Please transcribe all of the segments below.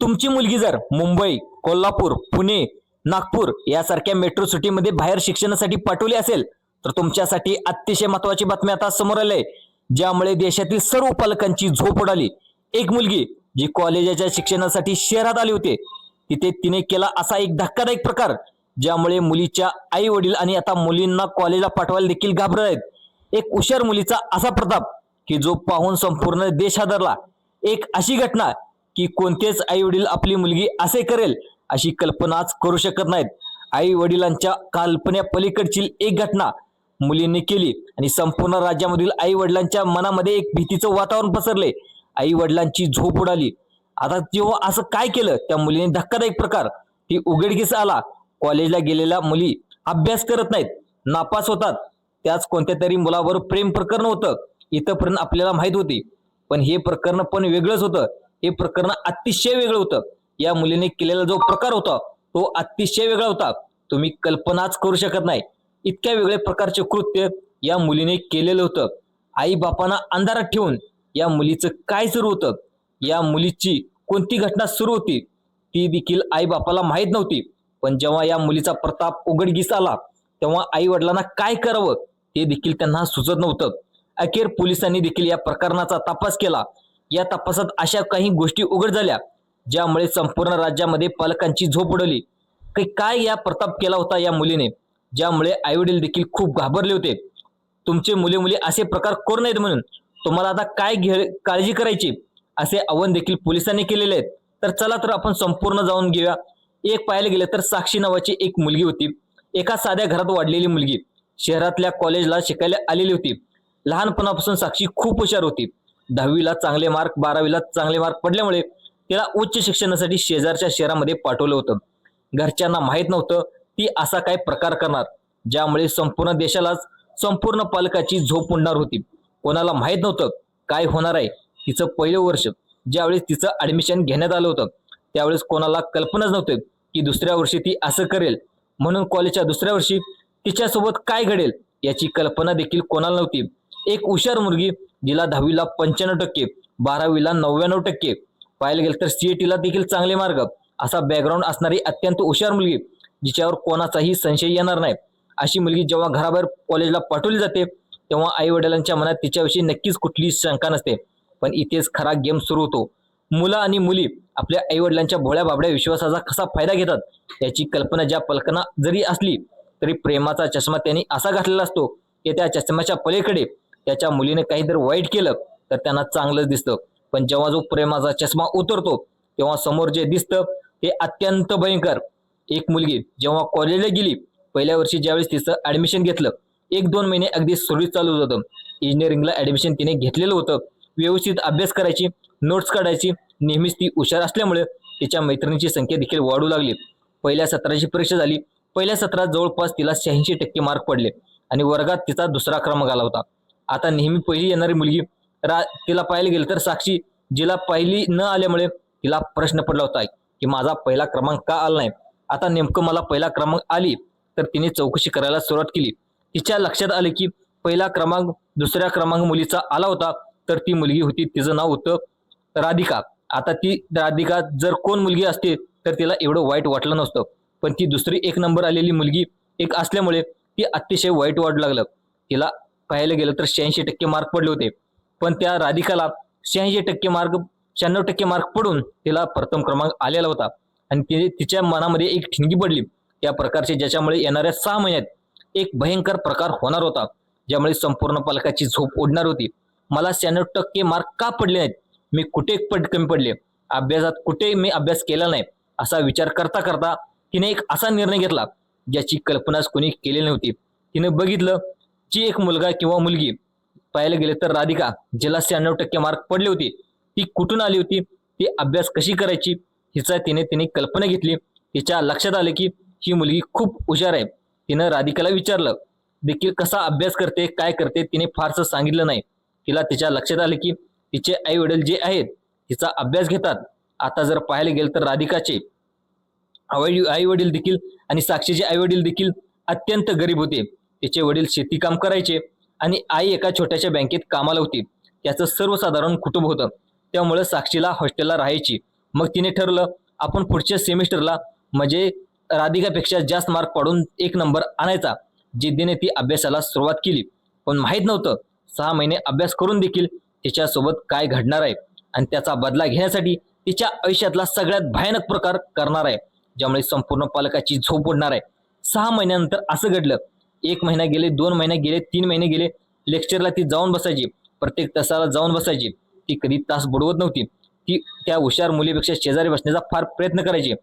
तुमची मुलगी जर मुंबई कोल्हापूर पुणे नागपूर यासारख्या मेट्रो सिटीमध्ये बाहेर शिक्षणासाठी पाठवली असेल तर तुमच्यासाठी अतिशय महत्वाची बातमी आता समोर आली ज्यामुळे देशातील सर्व पालकांची झोप उडाली. एक मुलगी जी कॉलेजाच्या शिक्षणासाठी शहरात आली होती तिथे तिने केला असा एक धक्कादायक प्रकार ज्यामुळे मुलीच्या आई वडील आणि आता मुलींना कॉलेजला पाठवायला देखील घाबरत आहेत. एक हुशार मुलीचा असा प्रताप की जो पाहून संपूर्ण देश हादरला. एक अशी घटना की कोणतेच आई वडील आपली मुलगी असे करेल अशी कल्पनाच करू शकत नाहीत. आई वडिलांच्या कल्पने पलीकडची एक घटना मुलींनी केली आणि संपूर्ण राज्यामधील आई वडिलांच्या मनामध्ये एक भीतीचं वातावरण पसरले. आई वडिलांची झोप उडाली. आता जेव्हा असं काय केलं त्या मुलीने धक्कादायक प्रकार. ती उघडकीस आला. कॉलेजला गेलेल्या मुली अभ्यास करत नाहीत. नापास होतात. त्याच कोणत्या तरी मुलावर प्रेम प्रकरण होतं. इथंपर्यंत आपल्याला माहीत होती. पण हे प्रकरण पण वेगळंच होतं. हे प्रकरण अतिशय वेगळं होतं. या मुलीने केलेला जो प्रकार होता तो अतिशय वेगळा होता. तुम्ही कल्पनाच करू शकत नाही. इतक्या वेगळ्या प्रकारचे कृत्य या मुलीने केलेलं होतं. आई बापांना अंधारात ठेवून या मुलीचं काय सुरू होतं? या मुलीची कोणती घटना सुरू होती? ती देखील आई बापाला माहीत नव्हती. पण जेव्हा या मुलीचा प्रताप उघडकीस आला तेव्हा आई वडिलांना काय करावं ते देखील त्यांना सुचत नव्हतं. अखेर पोलिसांनी देखील या प्रकरणाचा तपास केला. या तपासात अशा काही गोष्टी उघड झाल्या ज्यामुळे संपूर्ण राज्यामध्ये पालकांची झोप उडवली. काही काय या प्रताप केला होता या मुलीने? ज्यामुळे आईवडील देखील खूप घाबरले होते. तुमचे मुले मुली असे प्रकार करू नयेत म्हणून? तुम्हाला आता काय घे काळजी करायची? असे आव्हान देखील पोलिसांनी केलेले आहेत. तर चला तर आपण संपूर्ण जाऊन घेऊया. एक पाहायला गेलं तर साक्षी नावाची एक मुलगी होती. एका साध्या घरात वाढलेली मुलगी. शहरातल्या कॉलेजला शिकायला आलेली होती. लहानपणापासून साक्षी खूप हुशार होती. दहावीला चांगले मार्क बारावीला चांगले मार्क पडल्यामुळे तिला उच्च शिक्षणासाठी शेजारच्या शहरामध्ये पाठवलं होतं. घरच्यांना माहीत नव्हतं ती असा काय प्रकार करणार. ज्यामुळे संपूर्ण देशालाच संपूर्ण पालकाची झोप उडणार होती. कोणाला माहीत नव्हतं काय होणार आहे तिचं पहिलं वर्ष. ज्यावेळेस तिचं ऍडमिशन घेण्यात आलं होतं त्यावेळेस कोणाला कल्पनाच नव्हती की दुसऱ्या वर्षी ती असं करेल. म्हणून कॉलेजच्या दुसऱ्या वर्षी तिच्यासोबत काय घडेल याची कल्पना देखील कोणाला नव्हती. एक हुशार मुलगी जिला दहावीला पंच्याण्णव टक्के बारावीला नव्याण्णव टक्के. पाहायला गेलं तर सीएटीला देखील चांगले मार्ग. असा बॅकग्राऊंड असणारी अत्यंत हुशार मुलगी जिच्यावर कोणाचाही संशय येणार नाही. अशी मुलगी जेव्हा घराबाहेर कॉलेजला पाठवली जाते तेव्हा आई वडिलांच्या मनात तिच्याविषयी नक्कीच कुठलीही शंका नसते. पण इथेच खरा गेम सुरू होतो. मुलं आणि मुली आपल्या आई वडिलांच्या भोळ्या बाबड्या विश्वासाचा कसा फायदा घेतात याची कल्पना ज्या पलकना जरी असली तरी प्रेमाचा चष्मा त्यांनी असा घातलेला असतो की त्या चष्म्याच्या पलीकडे त्याच्या मुलीने काही वाईट केलं तर त्यांना चांगलंच दिसतं. पण जेव्हा जो प्रेमाचा चष्मा उतरतो तेव्हा समोर जे दिसतं ते अत्यंत भयंकर. एक मुलगी जेव्हा कॉलेजला गेली पहिल्या वर्षी ज्यावेळेस तिचं ऍडमिशन घेतलं एक दोन महिने अगदी सुरळीत चालू होतं. इंजिनिअरिंगला ऍडमिशन तिने घेतलेलं होतं. व्यवस्थित अभ्यास करायची नोट्स काढायची नेहमीच ती हुशार असल्यामुळे तिच्या मैत्रिणीची संख्या देखील वाढू लागली. पहिल्या सत्राची परीक्षा झाली. पहिल्या सत्रात जवळपास तिला शहाऐंशी टक्के मार्क पडले आणि वर्गात तिचा दुसरा क्रमांक आला होता. आता नेहमी पहिली येणारी मुलगी रा तिला पाहायला गेलं तर साक्षी जिला पहिली न आल्यामुळे तिला प्रश्न पडला होता की माझा पहिला क्रमांक का आला नाही? आता नेमकं मला पहिला क्रमांक आली तर तिने चौकशी करायला सुरुवात केली. तिच्या लक्षात आले की पहिला क्रमांक दुसऱ्या क्रमांक मुलीचा आला होता तर ती मुलगी होती तिचं नाव होतं राधिका. आता ती राधिका जर कोण मुलगी असते तर तिला एवढं वाईट वाटलं नसतं. पण ती दुसरी एक नंबर आलेली मुलगी एक असल्यामुळे ती अतिशय वाईट वाटू लागलं. तिला पाहायला गेलं तर शहाऐंशी टक्के मार्क पडले होते. पण त्या राधिकाला शहाऐंशी टक्के मार्क शहाण्णव टक्के मार्क पडून तिला प्रथम क्रमांक आलेला होता. आणि ती तिच्या मनामध्ये एक ठिणगी पडली. त्या प्रकारचे ज्याच्यामुळे येणाऱ्या सहा महिन्यात एक भयंकर प्रकार होणार होता ज्यामुळे संपूर्ण पालकाची झोप ओढणार होती. मला शहाण्णव टक्के मार्क का पडले नाहीत? मी कुठे पट कमी पडले? अभ्यासात कुठे मी अभ्यास केला नाही? असा विचार करता करता तिने एक असा निर्णय घेतला ज्याची कल्पनाच कोणी केली नव्हती. तिने बघितलं जी एक मुलगा किंवा मुलगी पाहायला गेले तर राधिका जिला शहाण्णव टक्के मार्क पडले होते. ती कुठून आली होती? ती अभ्यास कशी करायची? हिचा तिने तिने कल्पना घेतली. तिच्या लक्षात आले की ही मुलगी खूप हुशार आहे. तिनं राधिकाला विचारलं देखील कसा अभ्यास करते? काय करते? तिने फारसं सांगितलं नाही. तिला तिच्या लक्षात आले की तिचे आई वडील जे आहेत तिचा अभ्यास घेतात. आता जर पाहायला गेलं तर राधिकाचे आई वडील देखील आणि साक्षीचे आई वडील देखील अत्यंत गरीब होते. तिचे वडील शेतीकाम करायचे आणि आई एका छोट्याशा बँकेत कामाला होती. त्याचं सर्वसाधारण कुटुंब होतं. त्यामुळे साक्षीला हॉस्टेलला राहायची. मग तिने ठरलं आपण पुढच्या सेमिस्टरला म्हणजे राधिकापेक्षा जास्त मार्क पाडून एक नंबर आणायचा जिद्दीने ती अभ्यासाला सुरुवात केली. पण माहीत नव्हतं सहा महिने अभ्यास करून देखील तिच्यासोबत काय घडणार आहे आणि त्याचा बदला घेण्यासाठी तिच्या आयुष्यातला सगळ्यात भयानक प्रकार करणार आहे ज्यामुळे संपूर्ण पालकाची झोप उडणार आहे. सहा महिन्यानंतर असं घडलं एक महिना गेले दोन महिने गेले तीन महिने गेले लेक्चरला ती जाऊन बसायची. प्रत्येक तासाला जाऊन बसायची. ती कधी तास बुडवत नव्हती. ती त्या हुशार मुलीपेक्षा शेजारी बसण्याचा फार प्रयत्न करायची.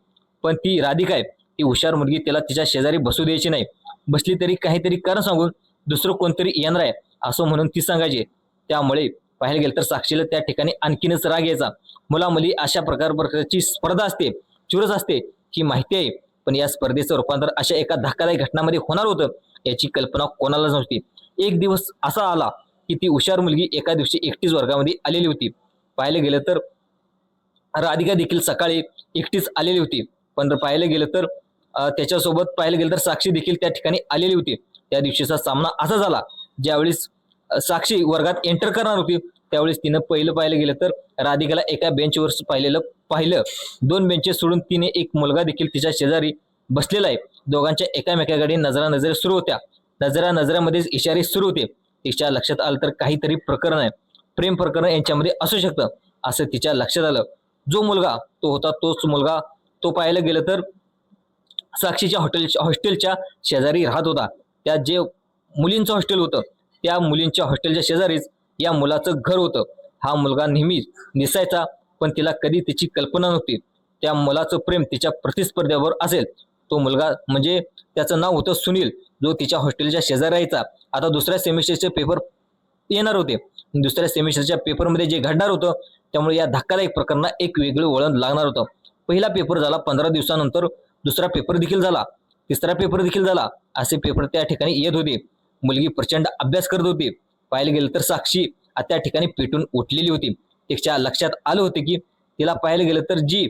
पण ती राधिका आहे. ती हुशार मुलगी त्याला तिच्या शेजारी बसू द्यायची नाही. बसली तरी काहीतरी कारण सांगून दुसरं कोणतरी येणार आहे असं म्हणून ती सांगायची. त्यामुळे पाहायला गेलं तर साक्षीला त्या ठिकाणी आणखीनच राग यायचा. मुला मुली अशा प्रकार प्रकारची स्पर्धा असते चुरस असते. ही माहिती आहे. पण या स्पर्धेचं रूपांतर अशा एका धक्कादायक घटनामध्ये होणार होतं याची कल्पना कोणालाच नव्हती. एक दिवस असा आला की ती हुशार मुलगी एका दिवशी एकटीच वर्गामध्ये आलेली होती. पाहायला गेलं तर राधिका देखील सकाळी एकटीच आलेली होती. पण पाहायला गेलं तर त्याच्यासोबत पाहायला गेलं तर साक्षी देखील त्या ठिकाणी आलेली होती. त्या दिवशीचा सामना असा झाला ज्यावेळेस साक्षी वर्गात एंटर करणार होती. त्यावेळेस तिनं पहिलं पाहायला गेलं तर राधिकाला एका बेंचवर पाहिलेलं पाहिलं. दोन बेंचेस सोडून तिने एक मुलगा देखील तिच्या शेजारी बसलेला आहे. दोघांच्या एकामेकाकडे नजरा नजर सुरू होत्या. नजरा नजरामध्येच इशारे सुरू होते. तिच्या लक्षात आलं तर काहीतरी प्रकरण आहे. प्रेम प्रकरण यांच्यामध्ये असू शकतं असं तिच्या लक्षात आलं. जो मुलगा तो होता तोच मुलगा तो पाहायला गेलं तर साक्षीच्या हॉटेल हॉस्टेलच्या शेजारी राहत होता. त्या जे मुलींचं हॉस्टेल होतं त्या मुलींच्या हॉस्टेलच्या शेजारीच या मुलाचं घर होतं. हा मुलगा नेहमीच दिसायचा पण तिला कधी तिची कल्पना नव्हती. त्या मुलाचं प्रेम तिच्या प्रतिस्पर्ध्यावर असेल. तो मुलगा म्हणजे त्याचं नाव होतं सुनील जो तिच्या हॉस्टेलच्या शेजारी आता दुसऱ्या सेमिस्टरचे पेपर येणार होते. दुसऱ्या सेमिस्टरच्या पेपरमध्ये जे घडणार होतं त्यामुळे या धक्कादायक प्रकरणाला एक वेगळं वळण लागणार होतं. पहिला पेपर झाला पंधरा दिवसानंतर दुसरा पेपर देखील झाला. तिसरा पेपर देखील झाला. असे पेपर त्या ठिकाणी येत होते. मुलगी प्रचंड अभ्यास करत होती. पाहायला गेलं तर साक्षी त्या ठिकाणी पेटून उठलेली होती. तिच्या लक्षात आलं होतं की तिला पाहायला गेलं तर जी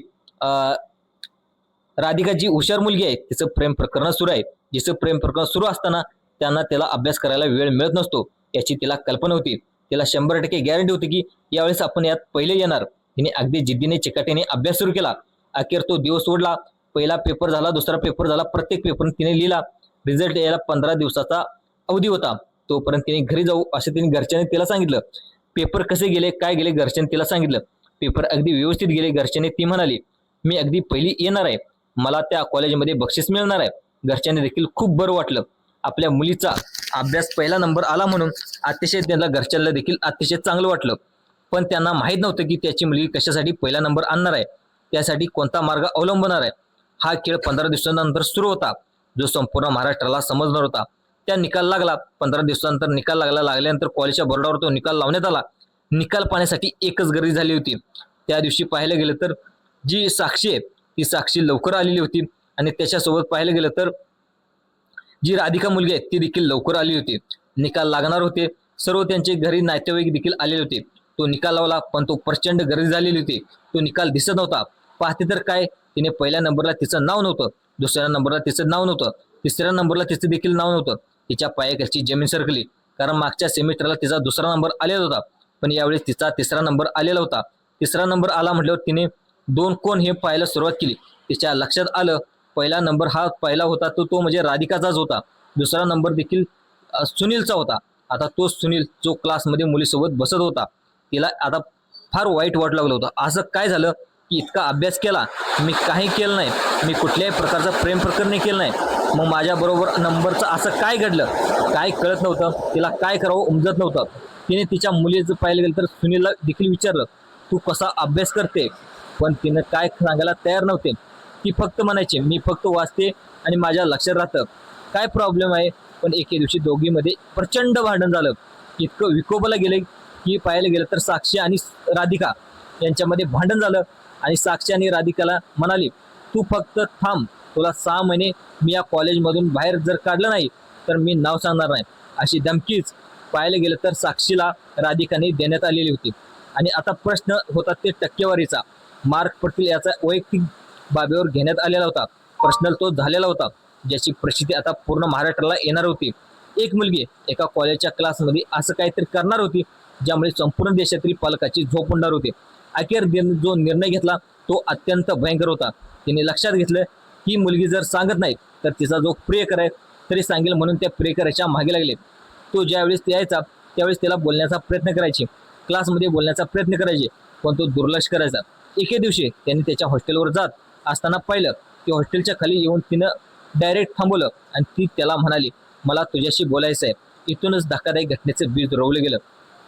राधिका जी हुशार मुलगी आहे तिचं प्रेम प्रकरण सुरू आहे. जिचं प्रेम प्रकरण सुरू असताना त्यांना त्याला अभ्यास करायला वेळ मिळत नसतो याची तिला कल्पना होती. तिला शंभर टक्के गॅरंटी होती की यावेळेस आपण यात पहिले येणार. तिने अगदी जिद्दीने चिकाटीने अभ्यास सुरू केला. अखेर तो दिवस सोडला पहिला पेपर झाला दुसरा पेपर झाला प्रत्येक पेपर तिने लिहिला. रिझल्ट यायला पंधरा दिवसाचा अवधी होता. तोपर्यंत तिने घरी जाऊ असं तिने घरच्यांनी तिला सांगितलं. पेपर कसे गेले काय गेले घरच्यांनी तिला सांगितलं. पेपर अगदी व्यवस्थित गेले घरच्यांनी ती म्हणाली मी अगदी पहिली येणार आहे. मला त्या कॉलेजमध्ये बक्षीस मिळणार आहे. घरच्यांनी देखील खूप बरं वाटलं. आपल्या मुलीचा अभ्यास पहिला नंबर आला म्हणून अतिशय त्यांना घरच्यांना देखील अतिशय चांगलं वाटलं. पण त्यांना माहीत नव्हतं की त्याची मुलगी कशासाठी पहिला नंबर आणणार आहे. त्यासाठी कोणता मार्ग अवलंबणार आहे? हा खेळ पंधरा दिवसानंतर सुरू होता. जो संपूर्ण महाराष्ट्राला समजणार होता. त्या निकाल लागला. पंधरा दिवसानंतर निकाल लागला. लागल्यानंतर कॉलेजच्या बोर्डावर तो निकाल लावण्यात आला. निकाल पाहण्यासाठी एकच गर्दी झाली होती. त्या दिवशी पाहायला गेलं तर जी साक्षी आहे ती साक्षी लवकर आलेली होती. आणि त्याच्यासोबत पाहायला गेलं तर जी राधिका मुलगी आहे ती देखील लवकर आली होती. निकाल लागणार होते. सर्व त्यांचे घरी नातेवाईक देखील आलेले होते. तो निकाल लावला पण तो प्रचंड गर्दी झालेली होती. तो निकाल दिसत नव्हता. पाहते तर काय तिने पहिल्या नंबरला तिचं नाव नव्हतं. दुसऱ्या नंबरला तिचं नाव नव्हतं. तिसऱ्या नंबरला तिचं देखील नाव नव्हतं. तिच्या पायाखालची जमीन सरकली? कारण मागच्या सेमिस्टरला तिचा दुसरा नंबर आलेला होता. पण यावेळेस तिचा तिसरा नंबर आलेला होता. तिसरा नंबर आला म्हटल्यावर तिने दोन कोण हे पाहायला सुरुवात केली. तिच्या लक्षात आलं पहिला नंबर हा पहिला होता तो तो म्हणजे राधिकाचाच होता. दुसरा नंबर देखील सुनीलचा होता. आता तो सुनील जो क्लासमध्ये मुलीसोबत बसत होता. तिला आता फार वाईट वाटू लागलं होतं. असं काय झालं की इतका अभ्यास केला? मी काही केलं नाही. मी कुठल्याही प्रकारचा प्रेम प्रकरण केलं नाही. मग माझ्याबरोबर नंबरचं असं काय घडलं? काय कळत नव्हतं. तिला काय करावं उमजत नव्हतं. तिने तिच्या मुलीचं पाहिलं गेलं तर सुनीलला देखील विचारलं तू कसा अभ्यास करते? पण तिनं काय सांगायला तयार नव्हते. ती फक्त म्हणायची मी फक्त वाचते आणि माझ्या लक्षात राहतं. काय प्रॉब्लेम आहे? पण एके दिवशी दोघीमध्ये प्रचंड भांडण झालं. इतकं विकोबाला गेले की पाहायला गेलं तर साक्षी आणि राधिका यांच्यामध्ये भांडण झालं आणि साक्षी आणि राधिकाला म्हणाली तू फक्त थांब. तुला सहा महिने मी या कॉलेजमधून बाहेर जर काढलं नाही तर मी नाव सांगणार नाही. अशी धमकीच पाहायला गेलं तर साक्षीला राधिकाने देण्यात आलेली होती. आणि आता प्रश्न होता ते टक्केवारीचा. मार्क पडतील याचा वैयक्तिक बाबीवर घेण्यात आलेला होता. प्रश्न तो झालेला होता ज्याची प्रसिद्धी आता पूर्ण महाराष्ट्राला येणार होती. एक मुलगी एका कॉलेजच्या क्लासमध्ये असं काहीतरी करणार होती ज्यामुळे संपूर्ण देशातील पालकाची झोप उडणार होती. अखेर जो निर्णय घेतला तो अत्यंत भयंकर होता. तिने लक्षात घेतलं ही मुलगी जर सांगत नाही तर तिचा जो प्रियकर आहे तरी सांगेल म्हणून त्या प्रियकराच्या मागे लागले तो ज्यावेळेस ते यायचा त्यावेळेस त्याला बोलण्याचा प्रयत्न करायचे. क्लासमध्ये बोलण्याचा प्रयत्न करायचे पण तो दुर्लक्ष करायचा. एके दिवशी त्यांनी त्याच्या हॉस्टेलवर जात असताना पाहिलं की हॉस्टेलच्या खाली येऊन तिनं डायरेक्ट थांबवलं आणि ती त्याला म्हणाली मला तुझ्याशी बोलायचं आहे इथूनच धक्कादायक घटनेचं बीज रोवलं गेलं.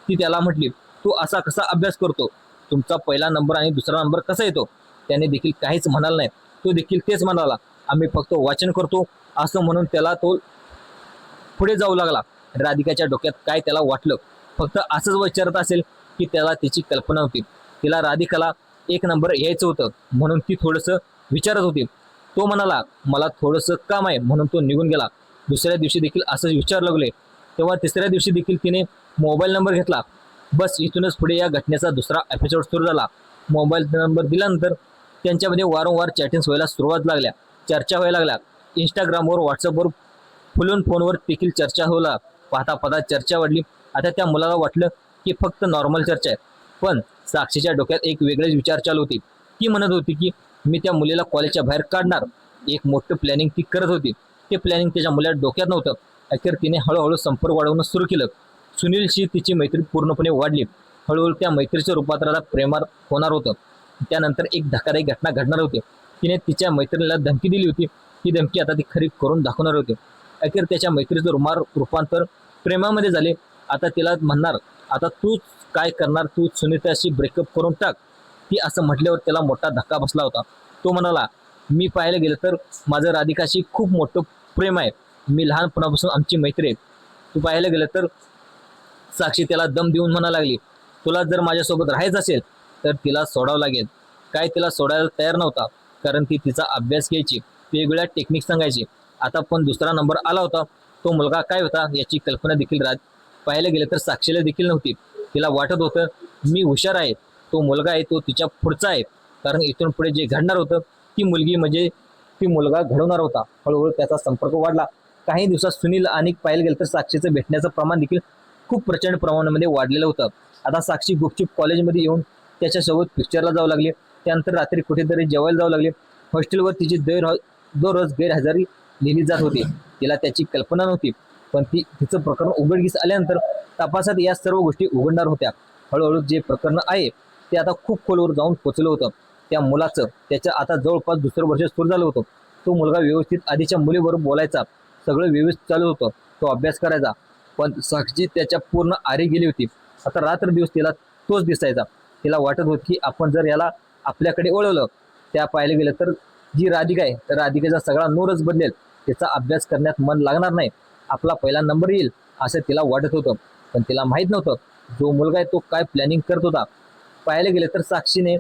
ती त्याला म्हटली तू असा कसा अभ्यास करतो? तुमचा पहिला नंबर आणि दुसरा नंबर कसा येतो? त्याने देखील काहीच म्हणाल नाही. तो देखील तेच म्हणाला आम्ही फक्त वाचन करतो. असं म्हणून त्याला तो पुढे जाऊ लागला. राधिकाच्या डोक्यात काय त्याला वाटलं? फक्त असंच विचारत असेल की त्याला तिची कल्पना होती. तिला राधिकाला एक नंबर यायचं होतं म्हणून ती थोडंसं विचारत होती. तो म्हणाला मला थोडंसं काम आहे. म्हणून तो निघून गेला. दुसऱ्या दिवशी देखील असंच विचार लागले. तेव्हा तिसऱ्या दिवशी देखील तिने मोबाईल नंबर घेतला. बस इथूनच पुढे या घटनेचा दुसरा एपिसोड सुरू झाला. मोबाईल नंबर दिल्यानंतर त्यांच्यामध्ये वारंवार चॅटिंग्स व्हायला सुरुवात लागल्या. चर्चा व्हायला लागल्या. इंस्टाग्रामवर व्हॉट्सअपवर फुलून फोनवर देखील चर्चा होला. पाहता पाहता चर्चा वाढली. आता त्या मुलाला वाटलं की फक्त नॉर्मल चर्चा आहे. पण साक्षीच्या डोक्यात एक वेगळेच विचार चालू होती. ती म्हणत होती की मी त्या मुलीला कॉलेजच्या बाहेर काढणार. एक मोठं प्लॅनिंग ती करत होती. ते प्लॅनिंग त्याच्या मुला डोक्यात नव्हतं. अखेर तिने हळूहळू संपर्क वाढवणं सुरू केलं. सुनीलशी तिची मैत्री पूर्णपणे वाढली. हळूहळू त्या मैत्रीच्या रूपांतराला प्रेमार होणार होतं. त्यानंतर एक धक्कादायक घटना घडणार होती. तिने तिच्या मैत्रिणीला धमकी दिली होती. ती धमकी आता ती खरी करून दाखवणार होती. अखेर त्याच्या मैत्रीचं रुमार रूपांतर प्रेमामध्ये झाले. आता तिला म्हणणार आता तूच काय करणार? तू सुनीताशी ब्रेकअप करून टाक. ती असं म्हटल्यावर त्याला मोठा धक्का बसला होता. तो म्हणाला मी पाहायला गेलं तर माझं राधिकाशी खूप मोठं प्रेम आहे. मी लहानपणापासून आमची मैत्री आहे. तू पाहायला गेलं तर साक्षी त्याला दम देऊन म्हणा लागली. तुला जर माझ्यासोबत राहायचं असेल तर तिला सोडावं लागेल. काय तिला सोडायला तयार नव्हता कारण ती तिचा अभ्यास घ्यायची वेगवेगळ्या टेक्निक सांगायची. आता पण दुसरा नंबर आला होता. तो मुलगा काय होता याची कल्पना देखील राज पाहायला गेलं तर साक्षीला देखील नव्हती. तिला वाटत होतं मी हुशार आहे. तो मुलगा आहे तो तिच्या पुढचा आहे. कारण इथून पुढे जे घडणार होतं ती मुलगी म्हणजे ती मुलगा घडवणार होता. हळूहळू त्याचा संपर्क वाढला. काही दिवसात सुनील आणि पाहायला गेलं तर साक्षीचं भेटण्याचं प्रमाण देखील खूप प्रचंड प्रमाणामध्ये वाढलेलं होतं. आता साक्षी गुपचूप कॉलेजमध्ये येऊन त्याच्यासोबत पिक्चरला जाऊ लागले. त्यानंतर रात्री कुठेतरी जेवायला जाऊ लागले. हॉस्टेलवर तिची दर दररोज गैरहजेरी लिहिली जात होती. तिला त्याची कल्पना नव्हती. पण ती तिचं प्रकरण उघडकीस आल्यानंतर तपासात या सर्व गोष्टी उघडणार होत्या. हळूहळू जे प्रकरण आहे ते आता खूप खोलवर जाऊन पोचलं होतं. त्या मुलाचं त्याच्या आता जवळपास दुसरं वर्ष सुरू झालं होतं. तो मुलगा व्यवस्थित आधीच्या मुलीबरोबर बोलायचा. सगळं व्यवस्थित चालू होतं. तो अभ्यास करायचा. पण साक्षी त्याच्या पूर्ण आरी गेली होती. आता रात्र दिवस तिला तोच दिसायचा. तिला वाटत होत की आपण जर याला आपल्याकडे वळवलं त्या पाहायला गेलं तर जी राधिका आहे तर राधिकेचा सगळा नूरच बदलेल. तिचा अभ्यास करण्यात मन लागणार नाही. आपला पहिला नंबर येईल असं तिला वाटत होतं. पण तिला माहीत नव्हतं जो मुलगा आहे तो काय प्लॅनिंग करत होता. पाहायला गेलं तर साक्षीने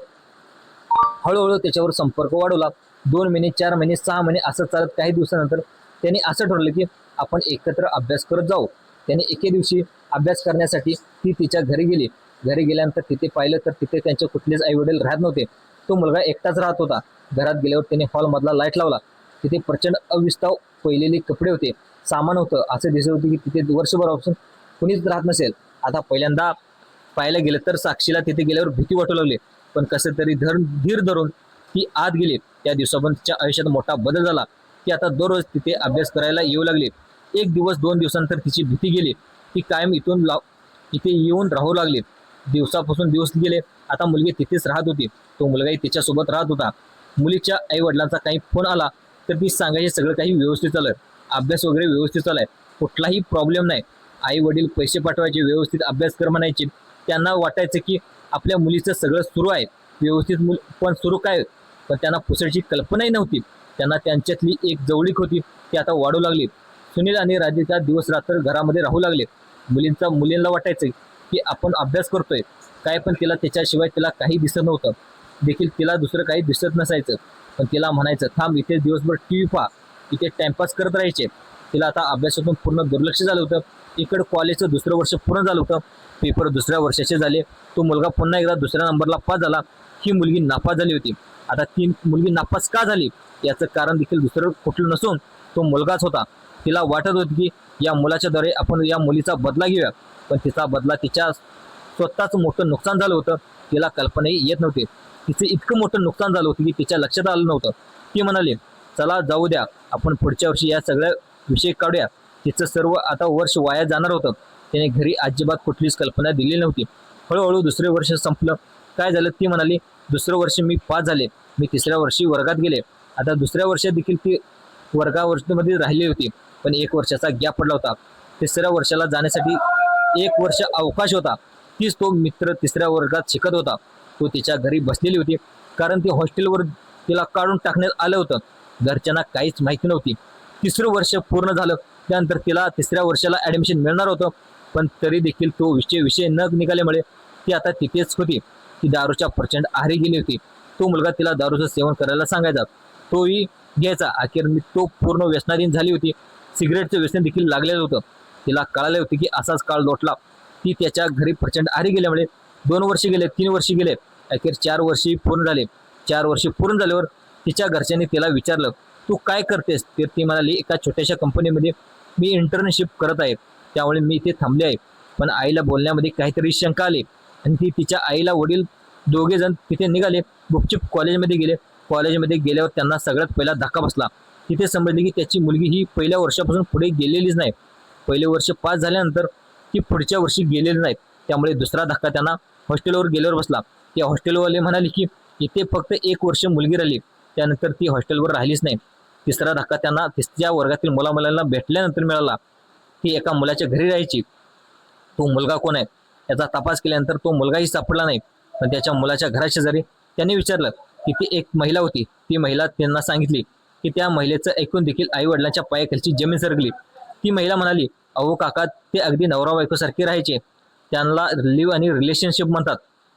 हळूहळू त्याच्यावर संपर्क वाढवला. दोन महिने चार महिने सहा महिने असं चालत काही दिवसानंतर त्यांनी असं ठरवलं की आपण एकत्र अभ्यास करत जाऊ. त्याने एके दिवशी अभ्यास करण्यासाठी ती तिच्या घरी गेली. घरी गेल्यानंतर तिथे पाहिलं तर तिथे त्यांचे कुठलेच आई वडील राहत नव्हते. तो मुलगा एकटाच राहत होता. घरात गेल्यावर त्याने हॉलमधला लाइट लावला. तिथे प्रचंड अविस्ताव पहिलेले कपडे होते. सामान होतं. असं दिसत होते की तिथे वर्षभरापासून कुणीच राहत नसेल. आता पहिल्यांदा पाहायला गेलं तर साक्षीला तिथे गेल्यावर भीती वाटू लागली. पण कसं तरी धर धीर धरून ती आत गेली. त्या दिवसापासून तिच्या आयुष्यात मोठा बदल झाला ती आता दररोज तिथे अभ्यास करायला येऊ लागली. एक दिवस दोन दिवसानंतर तिची भीती गेली ती कायम इथून लाव इथे येऊन राहू लागली. दिवसापासून दिवस गेले. आता मुलगी तिथेच राहत होती. तो मुलगाही तिच्यासोबत राहत होता. मुलीच्या आई वडिलांचा काही फोन आला तर ती सांगायचे सगळं काही व्यवस्थित चालू आहे अभ्यास वगैरे व्यवस्थित चालू आहे कुठलाही प्रॉब्लेम नाही. आई वडील पैसे पाठवायचे व्यवस्थित अभ्यास कर म्हणायचे. त्यांना वाटायचं की आपल्या मुलीचं सगळं सुरू आहे. व्यवस्थित मुल पण सुरू काय? पण त्यांना पुसळची कल्पनाही नव्हती. त्यांना त्यांच्यातली एक जवळीक होती. ती आता वाढू लागली. सुनील आणि राजेचा दिवस रात्र घरामध्ये राहू लागले. मुलींचा मुलींना वाटायचं की आपण अभ्यास करतोय काय पण तिला त्याच्याशिवाय तिला काही दिसत नव्हतं. देखील तिला दुसरं काही दिसत नसायचं. पण तिला म्हणायचं थांब इथे दिवसभर टी व्ही पहा. इथे टाइमपास करत राहायचे. तिला आता अभ्यासातून पूर्ण दुर्लक्ष झालं होतं. इकडं कॉलेजचं दुसरं वर्ष पूर्ण झालं होतं. पेपर दुसऱ्या वर्षाचे झाले. तो मुलगा पुन्हा एकदा दुसऱ्या नंबरला पास झाला. ही मुलगी नापास झाली होती. आता ती मुलगी नापास का झाली? याचं कारण देखील दुसरं कुठलं नसून तो मुलगाच होता. तिला वाटत होती की या मुलाच्याद्वारे आपण या मुलीचा बदला घेऊया. पण तिचा बदला तिच्या स्वतःच मोठं नुकसान झालं होतं तिला कल्पनाही येत नव्हती. तिचं इतकं मोठं नुकसान झालं होतं की तिच्या लक्षात आलं नव्हतं. ती म्हणाली चला जाऊ द्या. आपण पुढच्या वर्षी या सगळ्या विषय काढूया. तिचं सर्व आता वर्ष वाया जाणार होतं. त्याने घरी अजिबात कुठलीच कल्पना दिली नव्हती. हळूहळू दुसरे वर्ष संपलं. काय झालं? ती म्हणाली दुसरं वर्ष मी पास झाले. मी तिसऱ्या वर्षी वर्गात गेले. आता दुसऱ्या वर्षात देखील ती वर्गावर्षमध्ये राहिली होती. पण एक वर्षाचा गॅप पडला होता. तिसऱ्या वर्षाला जाण्यासाठी एक वर्ष अवकाश होता. तीच तो मित्र तिसऱ्या वर्गात शिकत होता. तो तिच्या घरी बसलेली होती. कारण ती हॉस्टेलवर तिला काढून टाकण्यात आलं होतं. घरच्यांना काहीच माहिती नव्हती. तिसरं वर्ष पूर्ण झालं. त्यानंतर तिला तिसऱ्या वर्षाला ॲडमिशन मिळणार होतं. पण तरी देखील तो विषय विषय न निघाल्यामुळे ती आता तिथेच होती. ती दारूच्या प्रचंड आहारी गेली होती. तो मुलगा तिला दारूचं सेवन करायला सांगायचा. तोही घ्यायचा. अखेर मी तो पूर्ण व्यसनाधीन झाली होती. सिगरेटचं व्यसन देखील लागलेलं होतं. तिला कळाले होते की असाच काळ लोटला. ती त्याच्या घरी प्रचंड आरी गेल्यामुळे दोन वर्ष गेले तीन वर्षे गेले. अखेर चार वर्षी पूर्ण झाले. चार वर्षे पूर्ण झाल्यावर तिच्या घरच्यांनी तिला विचारलं तू काय करतेस? तर ती म्हणाली एका छोट्याशा कंपनीमध्ये मी इंटर्नशिप करत आहे. त्यामुळे मी इथे थांबले आहे. पण आईला बोलण्यामध्ये काहीतरी शंका आली आणि ती तिच्या आईला वडील दोघे जण तिथे निघाले. गुपचूप कॉलेजमध्ये गेले. कॉलेजमध्ये गेल्यावर त्यांना सगळ्यात पहिला धक्का बसला. तिथे समजले की त्याची मुलगी ही पहिल्या वर्षापासून पुढे गेलेलीच नाही. पहिले वर्ष पास झाल्यानंतर ती पुढच्या वर्षी गेलेली नाहीत. त्यामुळे दुसरा धक्का त्यांना हॉस्टेलवर गेल्यावर बसला. त्या हॉस्टेलवाले म्हणाले की इथे फक्त एक वर्ष मुलगी राहिली. त्यानंतर ती हॉस्टेलवर राहिलीच नाही. तिसरा धक्का त्यांना तिसऱ्या वर्गातील मुलामुलांना भेटल्यानंतर मिळाला. ती एका मुलाच्या घरी राहायची. तो मुलगा कोण आहे? याचा तपास केल्यानंतर तो मुलगाही सापडला नाही. पण त्याच्या मुलाच्या घराशेजारी त्यांनी विचारलं की ती एक महिला होती. ती महिला त्यांना सांगितली की त्या महिलेचं ऐकून देखील आई वडिलांच्या पायाखालची जमीन सरकली. ती महिला म्हणाली अहो काका ते अगदी नवरा बायकोसारखे राहायचे. त्यांना लिव्ह आणि रिलेशनशिप म्हणतात.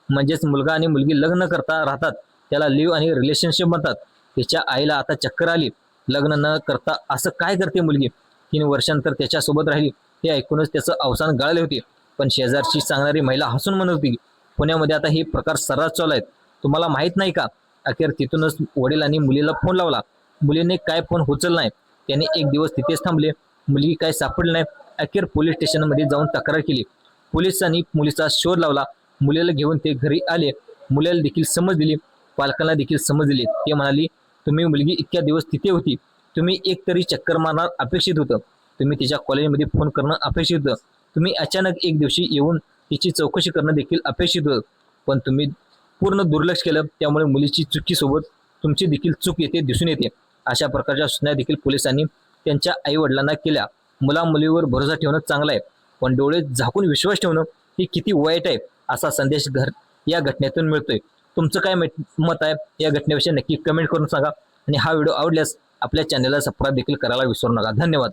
म्हणजेच मुलगा आणि मुलगी लग्न करता राहतात. त्याला लिव्ह आणि रिलेशनशिप म्हणतात. तिच्या आईला आता चक्कर आली. लग्न न करता असं काय करते मुलगी? तीन वर्षांतर त्याच्यासोबत राहिली. हे ऐकूनच त्याचं अवसान गाळले होते. पण शेजारची सांगणारी महिला हसून म्हणत होती पुण्यामध्ये आता हे प्रकार सर्रास चालू आहेत. तुम्हाला माहीत नाही का? अखेर तिथूनच वडिलांनी मुलीला फोन लावला. मुलीने काय फोन उचलला नाही? त्याने एक दिवस तिथेच थांबले. मुलगी काय सापडली नाही. अखेर पोलीस स्टेशनमध्ये जाऊन तक्रार केली. पोलिसांनी मुलीचा शोध लावला. मुलीला घेऊन ते घरी आले. मुलीला देखील समज दिली. पालकांना देखील समज दिली. ते म्हणाली तुम्ही मुलगी इतक्या दिवस तिथे होती. तुम्ही एक तरी चक्कर मारणार अपेक्षित होतं. तुम्ही तिच्या कॉलेजमध्ये फोन करणं अपेक्षित होतं. तुम्ही अचानक एक दिवशी येऊन तिची चौकशी करणं देखील अपेक्षित होतं. पण तुम्ही पूर्ण दुर्लक्ष केलं. त्यामुळे मुलीची चुकीसोबत तुमची देखील चूक येते दिसून येते. अशा प्रकारच्या सूचना देखील पोलिसांनी त्यांच्या आई वडिलांना केल्या. मुला मुलीवर भरोसा ठेवणं चांगलं आहे. पण डोळे झाकून विश्वास ठेवणं हे किती वाईट आहे असा संदेश घर या घटनेतून मिळतोय. तुमचं काय मत मत आहे? या घटनेविषयी नक्की कमेंट करून सांगा. आणि हा व्हिडिओ आवडल्यास आपल्या चॅनलला सबस्क्राईब देखील करायला विसरू नका. धन्यवाद.